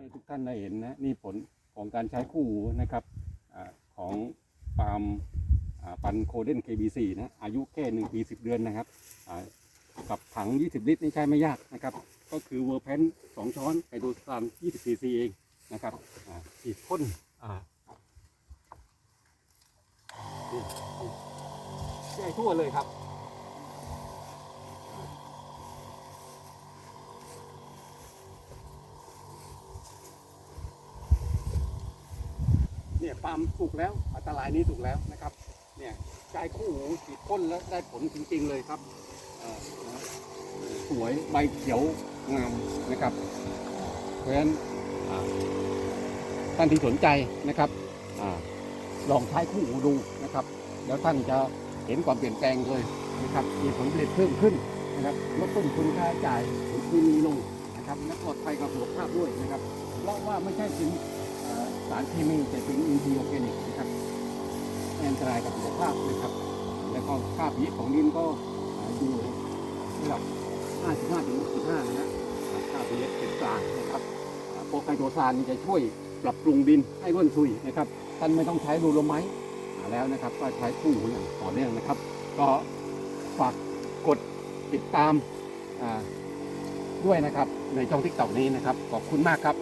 ให้ทุกท่านได้เห็นนะนี่ผลของการใช้คู่หูนะครับอของปาล์มปันโคเดน KB4 นะอายุแค่หนึ่งปีสิบเดือนนะครับกับถัง 20 ลิตรนี่ใช้ไม่ยากนะครับ ก็คือเวอร์แพนสองช้อนไฮโดรซาน20ซีซีเองนะครับฉีดพ่นอ่านี่ทั่วเลยครับ เนี่ยปาล์มถูกแล้ว อันตรายนี้ถูกแล้วนะครับ เนี่ยใช้คู่หูฉีดพ่นแล้วได้ผลจริง ๆ เลยครับสวยใบเขียวงามนะครับ เพราะฉะนั้นท่านที่สนใจนะครับอลองใช้คู่หูดูนะครับ แล้วท่านจะเห็นความเปลี่ยนแปลงเลยนะครับ มีผลผลิตเพิ่มขึ้นนะครับลดต้นทุนค่าใช้จ่ายผลผลิตมีลงนะครับและปลอดภัยกับสุขภาพด้วยนะครับเพราะว่าไม่ใช่เป็นเอ่อ สารเคมีแต่เป็นอินทรีย์ออร์แกนิกนะครับไม่อันตรายกับสุขภาพนะครับ แล้วก็ค่า pH ของดินก็อยู่ระดับ 55ถึง65นะฮะอ่าค่า pH เป็นกลางนะครับโปรไคโตซานจะช่วยปรับปรุงดินให้ร่วนซุยนะครับ ท่านไม่ต้องใช้รูโลไมต์อ่าแล้วนะครับ ก็ใช้คู่หูอย่างต่อเนื่องนะครับ ก็ฝากกดติดตามด้วยนะครับในช่องทิกตอกนี้นะครับ ขอบคุณมากครับ